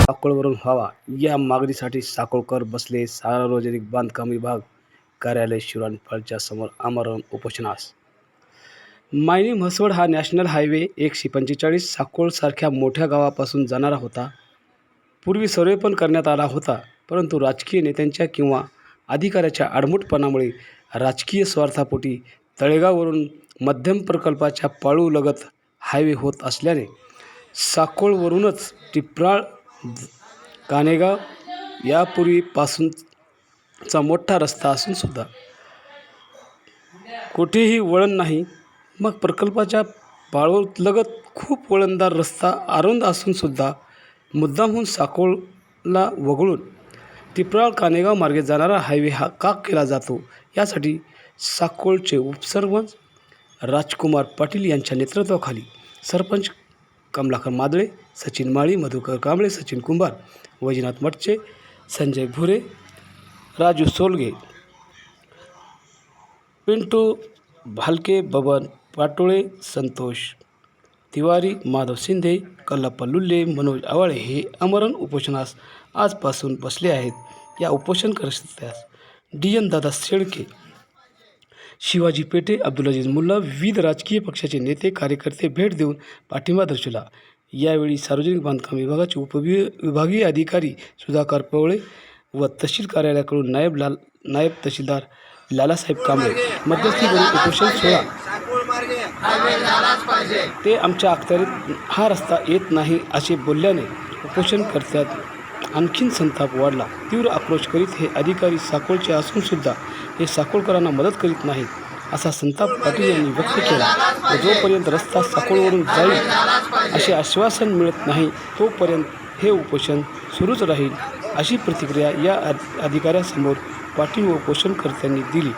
साकोळवरून हवा या मागणीसाठी साकोळकर बसले सार्वजनिक बांधकाम विभाग कार्यालय शिवरानफळच्या समोर आमरण उपोषणास. मायनी म्हसवड हा नॅशनल हायवे एकशे पंचेचाळीस साकोळसारख्या मोठ्या गावापासून जाणारा होता. पूर्वी सर्वे पण करण्यात आला होता परंतु राजकीय नेत्यांच्या किंवा अधिकाऱ्याच्या आडमुठपणामुळे राजकीय स्वार्थापोटी तळेगाववरून मध्यम प्रकल्पाच्या पाळूलगत हायवे होत असल्याने साकोळवरूनच टिपराळ कानेगाव यापूर्वीपासूनचा मोठा रस्ता असून सुद्धा कुठेही वळण नाही. मग प्रकल्पाच्या पाळूलगत खूप वळणदार रस्ता अरुंद असूनसुद्धा मुद्दामहून साकोळला वगळून टिपराळ कानेगाव मार्गे जाणारा हायवे हा का केला जातो? यासाठी साकोळचे उपसरपंच राजकुमार पाटील यांच्या नेतृत्वाखाली सरपंच कमलाकर मादळे सचिन माळी मधुकर कांबळे सचिन कुंभार वैजनाथ मटचे संजय भुरे राजू सोलगे पिंटू भालके बबन पाटोळे संतोष तिवारी माधव शिंदे कल्लाप्पा लुल्ले मनोज आवाळे हे अमरण उपोषणास आजपासून बसले आहेत. या उपोषण करत्यास डी एन दादा शेळके शिवाजी पेठे अब्दुल अजीज मुल्ला विविध राजकीय पक्षाचे नेते कार्यकर्ते भेट देऊन पाठिंबा दर्शवला. यावेळी सार्वजनिक बांधकाम विभागाचे उपवि विभागीय अधिकारी सुधाकर पवळे व तहसील कार्यालयाकडून नायब लाल नायब तहसीलदार लालासाहेब कांबळे मध्यस्थी करून उपोषण सोहळा ते आमच्या अखत्यारीत हा रस्ता येत नाही असे बोलल्याने उपोषणकर्त्यात आणखीन संताप वाढला. तीव्र आक्रोश करीत हे अधिकारी साकोळचे असून सुद्धा हे साकोळकरांना मदत करीत नाहीत असा संताप पाटील यांनी व्यक्त केला. व जोपर्यंत रस्ता साकोळवरून जाईल असे आश्वासन मिळत नाही तोपर्यंत हे उपोषण सुरूच राहील अशी प्रतिक्रिया या अधिकाऱ्यासमोर पाटील व उपोषणकर्त्यांनी दिली.